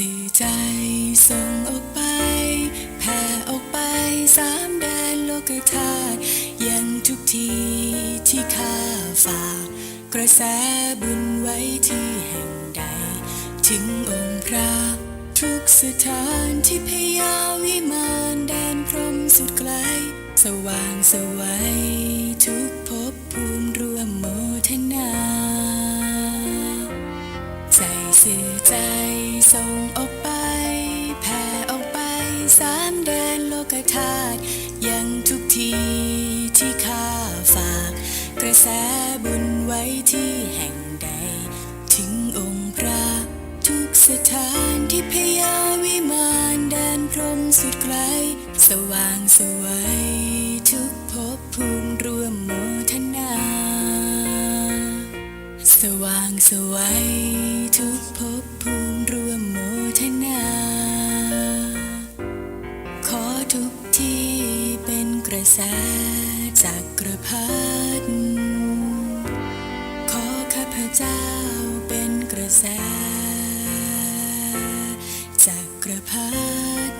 สื่อใจส่งออกไป แผ่ออกไปสามแดนโลกธาตุยังทุกทีที่ข้าฝาก กระแสบุญไว้ที่แห่งใด ถึงองค์พระ ทุกสถานที่พยาวิมานแดนพรหมสุดไกล สว่างสวัยทุก ส่งออกไป แผ่ออกไปสามแดนโลกธาตุยังทุกทีที่ข้าฝาก กระแสบุญไว้ที่แห่งใด ถึงองค์พระ ทุกสถานที่พยาวิมานแดนพรมสุดไกล สว่างสวัยทุกภพภูมิรวมโมทนา สว่างสวัยทุกภพภูมิรวม พัดขอข้าพเจ้าเป็นกระแส จากกระพัด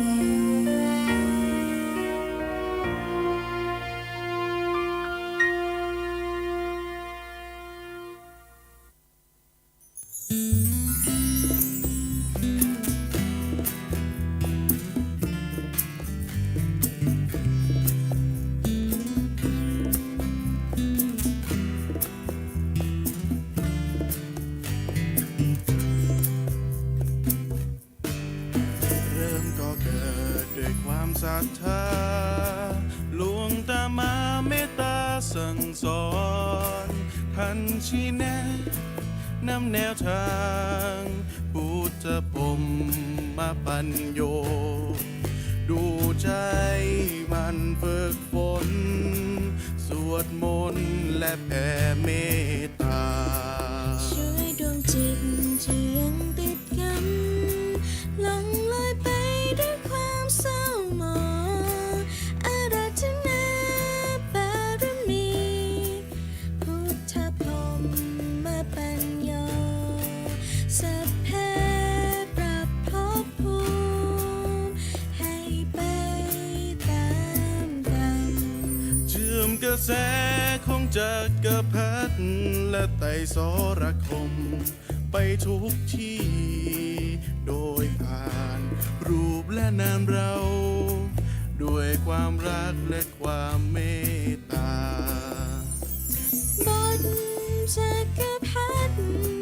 เมาปัญโย ดูใจมันฝึกฝน สวดมนต์และแผ่เมต กระแสของจักรพรรดิและไต่สรคม ไปทุกที่ โดยผ่านรูปและนามเรา ด้วยความรักและความเมตตาบนจักรพรรดิ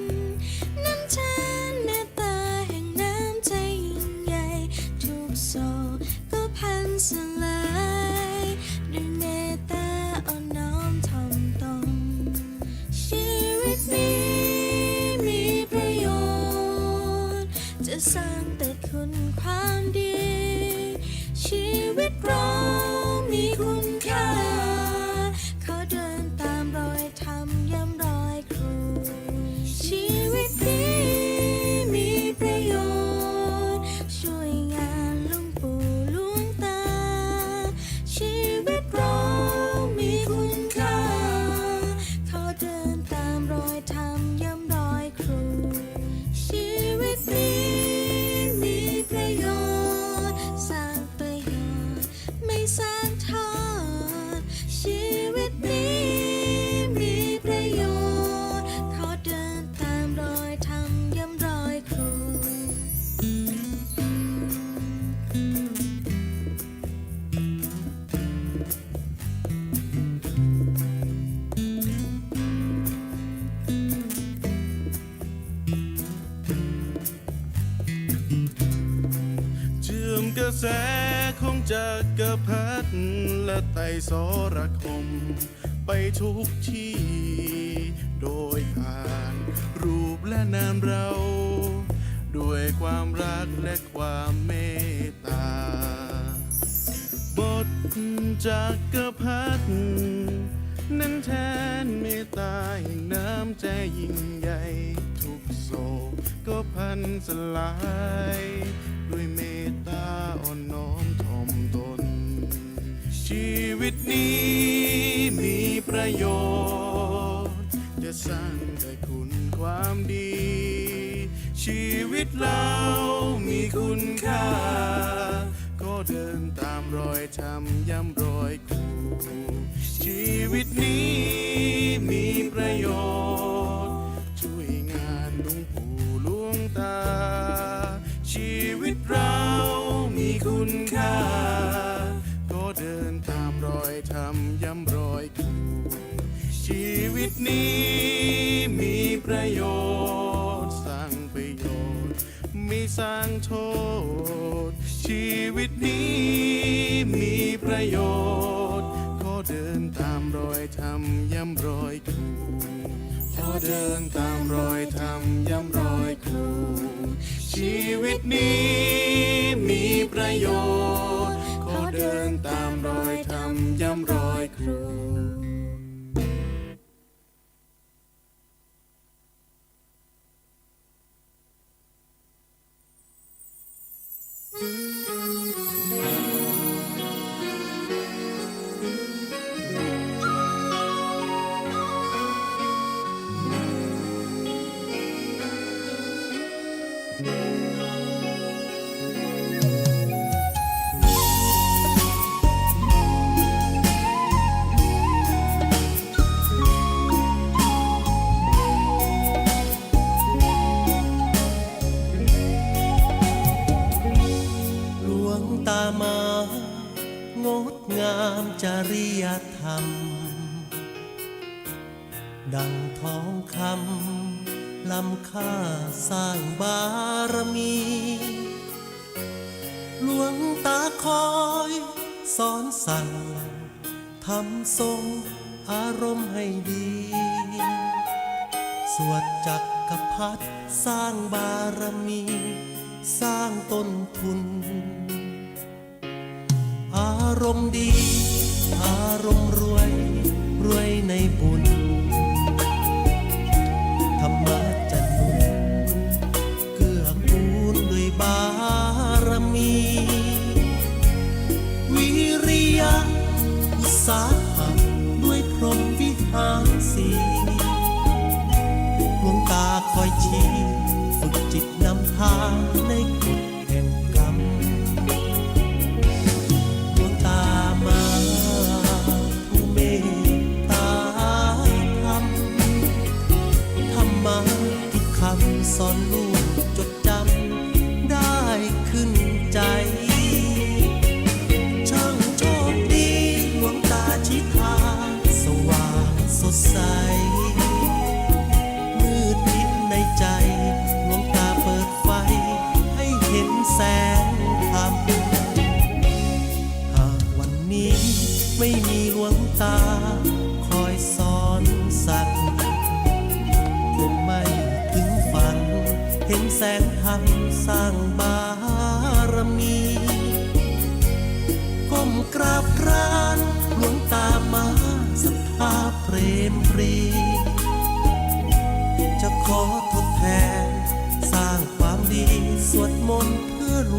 แสของจักรพรรดิและไตรสรคม ไปทุกที่ โดยผ่านรูปและนามเรา ด้วยความรักและความเมตตา บทจากกระพัดนั้นแทนเมตตาแห่งน้ำใจยิ่งใหญ่ทุกโศกก็พันสลายด้วยเมต อ่อนน้อมถ่อมตน ชีวิตนี้มีประโยชน์ จะสร้างแต่คุณความดี ชีวิตเรามีคุณค่า ก็เดินตามรอยทำย้ำรอยครูชีวิตนี้มีประโยชน์ นี้มีประโยชน์สร้างประโยชน์ไม่สร้างโทษ ชีวิตนี้มีประโยชน์ ขอเดินตามรอยทำย้ำรอยครูขอเดินตามรอยทำย้ำรอยครูชีวิตนี้มีประโยชน์ ขอเดินตามรอยทำย้ำรอยครู ล้ำค่าสร้างบารมี หลวงตาคอยสอนสั่งทำทรงอารมณ์ให้ดี สวดจักกรพัดสร้างบารมี สร้างต้นทุน อารมณ์ดี อารมณ์รวย รวยในบุญ สีหลวงตาคอยชี้ ฝึกจิตนำทาง สร้างความดี สวดมนต์เพื่อห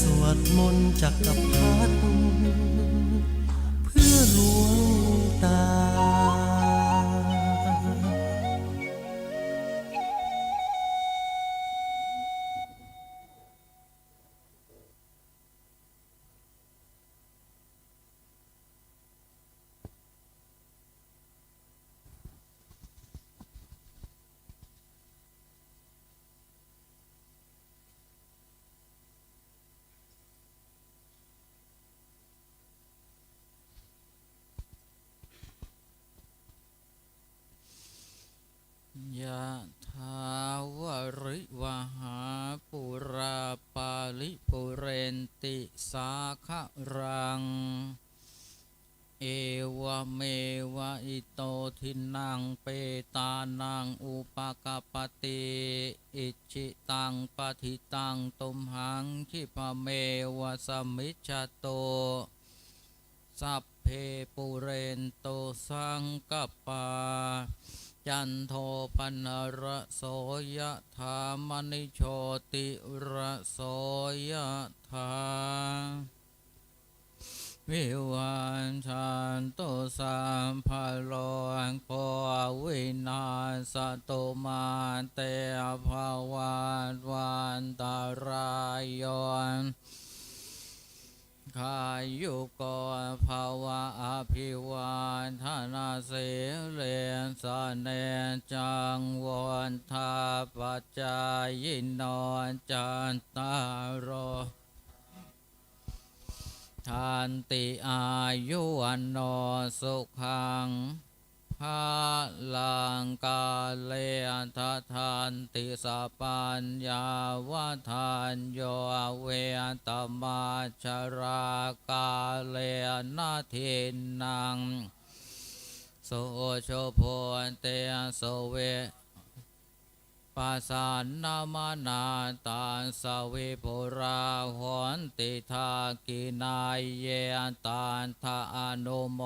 สวดมนต์จักรพรรดิเพื่อหลวงตา รัง เอวเมวะอิโตทินังเปตานังอุปกปปติอิจิตังปฏิตังตุมหังคิปะเมวะสมมิจฉโตสัพเพปุเรนโตสังกปา จันโทปนระโสยธามณิโชติระโสยธา วิวันชันตุสัมภโลงโควินาสตุมาเตภาวันวันตารายนขายุกรภาวะอภิวาทนาเสเลนสเนจังวนทาปัจจายินนอนจันตารโร ทานติอายุวันโนสุขังภาลังกาเลทัทานติสปัญญาวทานโยเวตมาชรากาเลนาทินัง โสโชโพนเตโสเว ปัสสานนามานาตาสวิปุราหนติทากินายเยตานทาอนุโม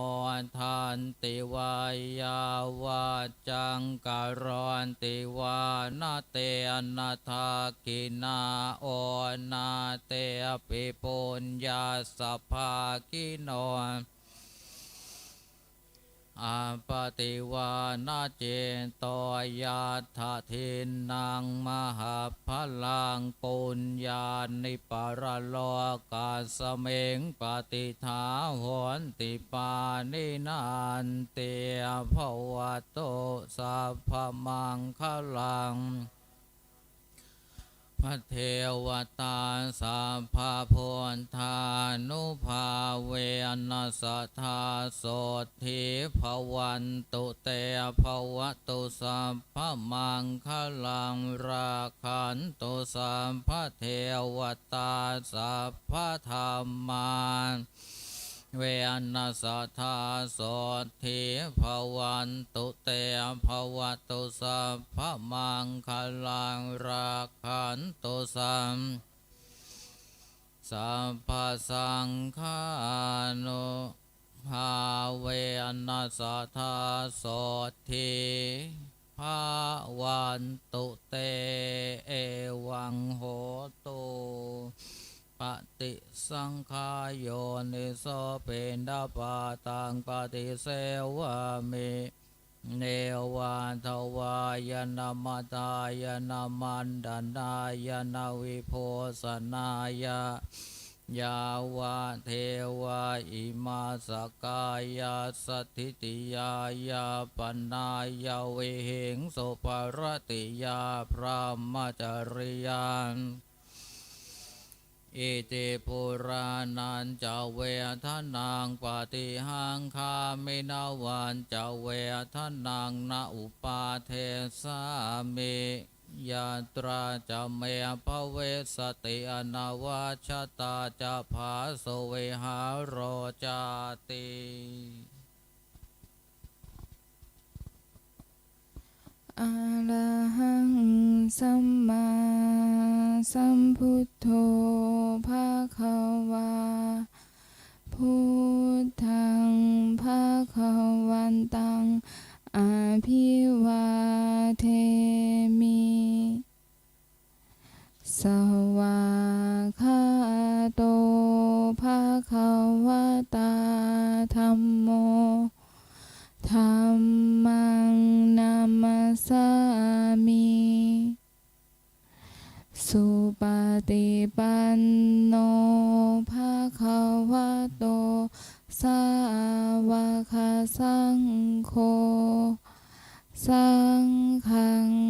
ทันติวายาวาจังการอนติวานาเตอนาทากินาโอนาเตปิปุญญาสภากิโน อาปติวานาเจนตยาธาทินนางมหาพลังปุญญานิปรโลกาสเมงปฏิทาหนติปานินานเตียภวโตสัพพมังคลัง พระเทวตาสัพพะโพนธานุภาเวนัสธาโสทิภวันตุเตภวตุสัพพะมังคลังราคันตุสัพพะเทวตาสัพพธรรมาน เวนัสธาโสทิภวันตุเตภวตุสัพพมังคลังราคันตุสัมสัพพสังฆานุภาเวนัสธาโสทิภาวันตุเตเอวังโหตุ ปฏิสังขายโยนิโสเป็นดาปาตังปฏิเสวะเมเนวาทวายนามาตายนามันดานายนาวิโพสนายยาวาเทวาอิมาสกายาสถิติยายาปนายาเวหิงสุปรติยาพระมจริยาน อิติปุรานันจะเวทนังปฏิหังคามินาวันจะเวทนังนาอุปาเทสามิยาตราจะเมภเวสติอนาวาชตาจะภาสเวหาโรจาติ อะระหังสัมมาสัมพุทโธภะคะวาพุทธังภะคะวันต งฆังนามา